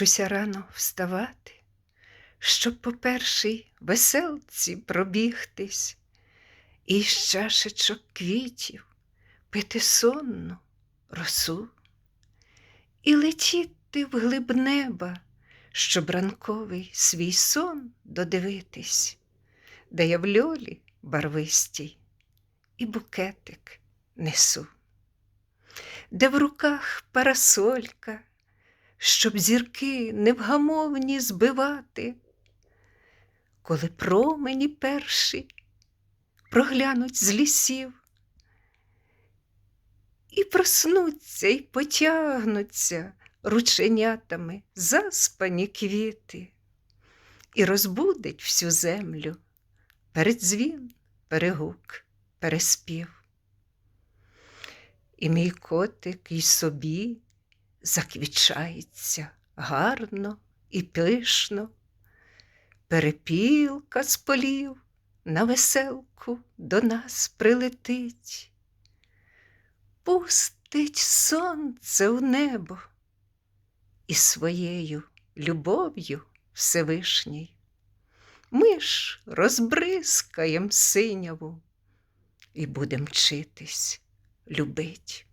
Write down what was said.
Вчуся рано вставати, щоб по першій веселці пробігтись, і з чашечок квітів пити сонну росу, і летіти вглиб неба, щоб ранковий свій сон додивитись, де я в льолі барвистій і букетик несу, де в руках парасолька щоб зірки невгамовні збивати, коли промені перші проглянуть з лісів і проснуться й потягнуться рученятами заспані квіти, і розбудить всю землю передзвін, перегук, переспів. І мій котик і собі заквічається гарно і пишно, перепілка з полів на веселку до нас прилетить, пустить сонце в небо і своєю любов'ю Всевишній. Ми ж розбризкаєм синяву і будем вчитись любить.